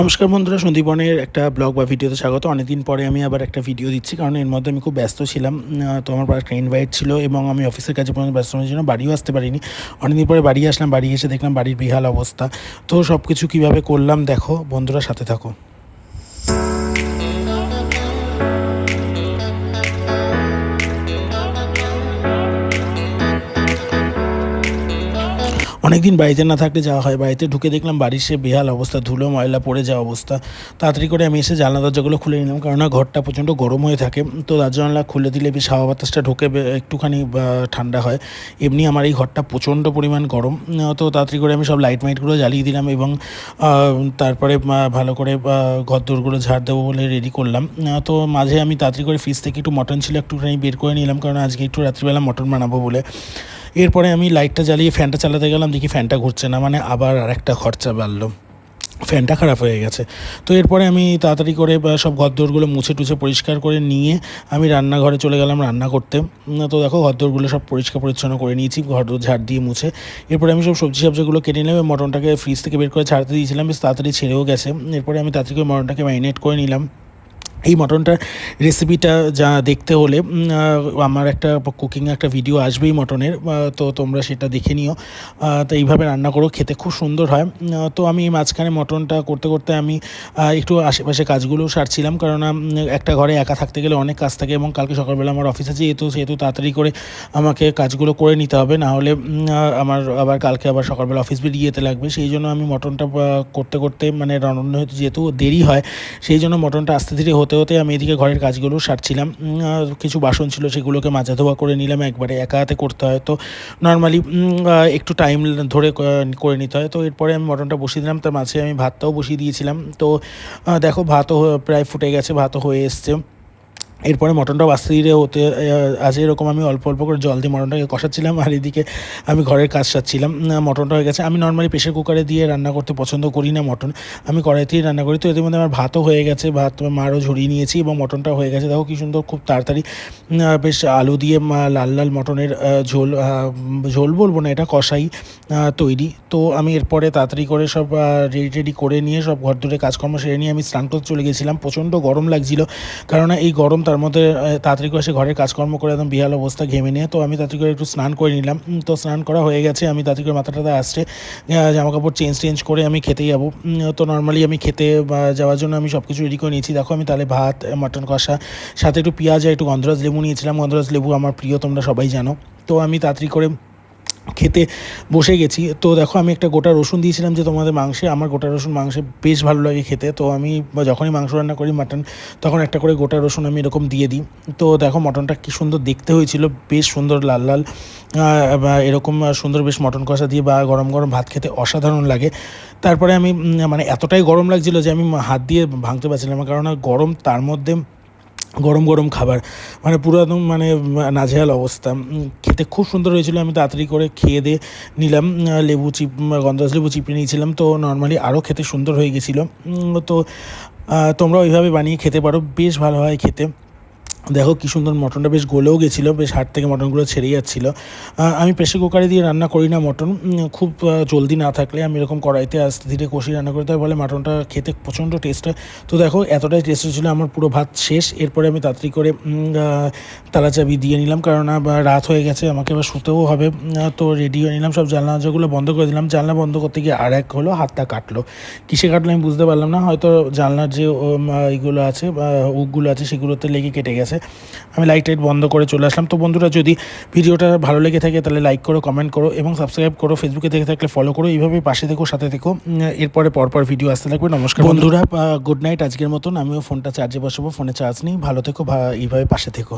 নমস্কার বন্ধুরা সন্দীপনের একটা ব্লগ বা ভিডিওতে স্বাগত। অনেকদিন পরে আমি আবার একটা ভিডিও দিচ্ছি, কারণ এর মধ্যে আমি খুব ব্যস্ত ছিলাম। তো আমার একটা ইনভাইট ছিল এবং আমি অফিসের কাজে পর্যন্ত ব্যস্ত হওয়ার জন্য বাড়িও আসতে পারিনি। অনেকদিন পরে বাড়ি আসলাম, বাড়ি এসে দেখলাম বাড়ির বিহাল অবস্থা। তো সব কিছু কীভাবে করলাম, দেখো, বন্ধুরা সাথে থাকো। অনেকদিন বাড়িতে না থাকলে যাওয়া হয়। বাড়িতে ঢুকে দেখলাম বাড়ির সে বেহাল অবস্থা, ধুলো, ময়লা পড়ে যাওয়া অবস্থা। তাড়াতাড়ি করে আমি এসে জানলা দরজাগুলো খুলে নিলাম কারণ ঘরটা প্রচণ্ড গরম হয়ে থাকে। তো জানলা খুলে দিলে বেশ হাওয়া বাতাসটা ঢুকে একটুখানি ঠান্ডা হয়। এমনি আমার এই ঘরটা প্রচণ্ড পরিমাণ গরম। তো তাড়াতাড়ি করে আমি সব লাইট মাইটগুলো জ্বালিয়ে দিলাম এবং তারপরে ভালো করে ঘর দোরগুলো ঝাড় দেবো বলে রেডি করলাম। তো মাঝে আমি তাড়াতাড়ি করে ফ্রিজ থেকে একটু মটন ছিল একটুখানি বের করে নিলাম কারণ আজকে একটু রাত্রিবেলা মটন বানাবো বলে। এরপরে আমি লাইটটা জ্বালিয়ে ফ্যানটা চালাতে গেলাম দেখি ফ্যানটা ঘুরছে না মানে আবার আর একটা খরচা বাড়লো। ফ্যানটা খারাপ হয়ে গেছে। তো এরপরে আমি তাড়াতাড়ি করে সব ঘরদোরগুলো মুছে টুছে পরিষ্কার করে নিয়ে আমি রান্নাঘরে চলে গেলাম রান্না করতে। তো দেখো ঘরদোরগুলো সব পরিষ্কার পরিচ্ছন্ন করে নিয়েছি, ঘরদোর ঝাড় দিয়ে মুছে। এরপরে আমি সব সবজি সবজিগুলো কেটে নিলাম মটনটাকে ফ্রিজ থেকে বের করে ছাড়তে দিয়েছিলাম, বেশ তাড়াতাড়ি ছেড়েও গেছে। এরপরে আমি তাড়াতাড়ি করে মটনটাকে ম্যারিনেট করে নিলাম। এই মটনটার রেসিপিটা যা দেখতে হলে আমার একটা কুকিং একটা ভিডিও আসবেই মটনের তো তোমরা সেটা দেখে নিও। তো এইভাবে রান্না করো, খেতে খুব সুন্দর হয়। তো আমি মাঝখানে মটনটা করতে করতে আমি একটু আশেপাশে কাজগুলো সারছিলাম। কারণ একটা ঘরে একা থাকতে গেলে অনেক কাজ থাকে এবং কালকে সকালবেলা আমার অফিস আছে, যেহেতু, সেহেতু তাড়াতাড়ি করে আমাকে কাজগুলো করে নিতে হবে। না হলে আমার আবার কালকে আবার সকালবেলা অফিস বেরিয়ে যেতে লাগবে। সেই জন্য আমি মটনটা করতে করতে মানে রান্না হতে যেহেতু দেরি হয়, সেই জন্য মটনটা আস্তে ধীরে হতে হতে আমি এদিকে ঘরের কাজগুলো সারছিলাম। কিছু বাসন ছিল সেগুলোকে মাজা ধোয়া করে নিলাম, একবারে একা হাতে করতে হয়। তো নর্মালি একটু টাইম ধরে করে নিতে হয়। তো এরপরে আমি মটনটা বসিয়ে দিলাম, তার মাঝে আমি ভাতটাও বসিয়ে দিয়েছিলাম। তো দেখো ভাতও প্রায় ফুটে গেছে, ভাতও হয়ে এসছে। এরপরে মটনটা হতে আহ, আজ এরকম আমি অল্প অল্প করে জল দিয়ে মটনটাকে কষাচ্ছিলাম আর এদিকে আমি ঘরের কাজ সারছিলাম। মটনটা হয়ে গেছে। আমি নর্মালি প্রেশার কুকারে দিয়ে রান্না করতে পছন্দ করি না মটন। আমি কড়াইতেই রান্না করি। তো এদের মধ্যে আমার ভাতও হয়ে গেছে ভাত মারও ঝরিয়ে নিয়েছি এবং মটনটা হয়ে গেছে। দেখো কি সুন্দর খুব তাড়াতাড়ি বেশ আলু দিয়ে লাল লাল মটনের ঝোল ঝোল বলব না এটা কষাই তৈরি। তো আমি এরপরে তাড়াতাড়ি করে সব রেডি টেডি করে নিয়ে সব ঘর ধরে কাজকর্ম সেরে নিয়ে আমি স্নান করতে চলে গেছিলাম। প্রচণ্ড গরম লাগছিল কারণ এই গরম তার মধ্যে আহ, তাড়াতাড়ি করে সে ঘরের কাজকর্ম করে একদম বিহাল অবস্থা ঘেমে নিয়ে তো আমি তাড়াতাড়ি করে একটু স্নান করে নিলাম। তো স্নান করা হয়ে গেছে আমি তাড়াতাড়ি করে মাথাটাতে আসছে জামা কাপড় চেঞ্জ টেঞ্জ করে আমি খেতে যাব। তো নর্মালি আমি খেতে যাওয়ার জন্য আমি সব কিছু রেডি করে নিয়েছি। দেখো আমি তাহলে ভাত মাটন কষা সাথে একটু পেঁয়াজ আর একটু গন্ধরাজ লেবু নিয়েছিলাম। গন্ধরাজ লেবু আমার প্রিয় তোমরা সবাই জানো। তো আমি তাড়াতাড়ি করে খেতে বসে গেছি। তো দেখো, আমি একটা গোটা রসুন দিয়েছিলাম যে তোমাদের মাংসে। আমার গোটা রসুন মাংসে বেশ ভালো লাগে খেতে। তো আমি যখনই মাংস রান্না করি মাটন, তখন একটা করে গোটা রসুন আমি এরকম দিয়ে দিই। তো দেখো, মটনটা কী সুন্দর দেখতে হয়েছিল। বেশ সুন্দর লাল লাল এরকম সুন্দর বেশ মটন কষা দিয়ে বা গরম গরম ভাত খেতে অসাধারণ লাগে। তারপরে আমি মানে এতটাই গরম লাগছিল যে আমি হাত দিয়ে ভাঙতে পারছিলাম কারণ গরম তার মধ্যে গরম গরম খাবার। মানে পুরো একদম মানে নাজেহাল অবস্থা। খেতে খুব সুন্দর হয়েছিল। আমি তাড়াতাড়ি করে খেয়ে দিয়ে নিলাম। লেবু চিপ, গন্ধরাজ লেবু চিপে নিয়েছিলাম। তো নর্মালি আরও খেতে সুন্দর হয়ে গেছিল। তো তোমরা ওইভাবে বানিয়ে খেতে পারো। বেশ ভালো হয় খেতে। দেখো কী সুন্দর মটনটা, বেশ গলেও গেছিল, বেশ হাট থেকে মটনগুলো ছেড়ে যাচ্ছিল। আমি প্রেশার কুকারে দিয়ে রান্না করি না মটন খুব জলদি না থাকলে আমি এরকম কড়াইতে আস্তে ধীরে কষি রান্না করতে হয়, বলে মটনটা খেতে প্রচণ্ড টেস্ট তো দেখো, এতটাই টেস্ট হয়েছিলো আমার পুরো ভাত শেষ, এরপরে আমি তাড়াতাড়ি করে তালা চাবি দিয়ে নিলাম কারণ রাত হয়ে গেছে, আমাকে এবার শুতেও হবে তো রেডি হয়ে নিলাম, সব জানলা দরজাগুলো বন্ধ করে দিলাম, জানলা বন্ধ করতে গিয়ে আর এক হলো হাতটা কাটলো। কিসে কাটলো আমি বুঝতে পারলাম না, হয়তো জানলার যে এইগুলো আছে উকগুলো আছে, সেগুলোতে লেগে কেটে গেছে। আমি লাইট টাইট বন্ধ করে চলে আসলাম। তো বন্ধুরা, যদি ভিডিওটা ভালো লেগে থাকে, তাহলে লাইক করো কমেন্ট করো এবং সাবস্ক্রাইব করো। ফেসবুকে দেখে থাকলে ফলো করো। এইভাবে পাশে দেখো সাথে দেখো এরপরে পরপর ভিডিও আসতে থাকবে। নমস্কার বন্ধুরা। গুড নাইট আজকের মতন আমিও ফোনটা চার্জে বসাবো ফোনে চার্জ নেই। ভালো থেকো এইভাবে পাশে থেকো।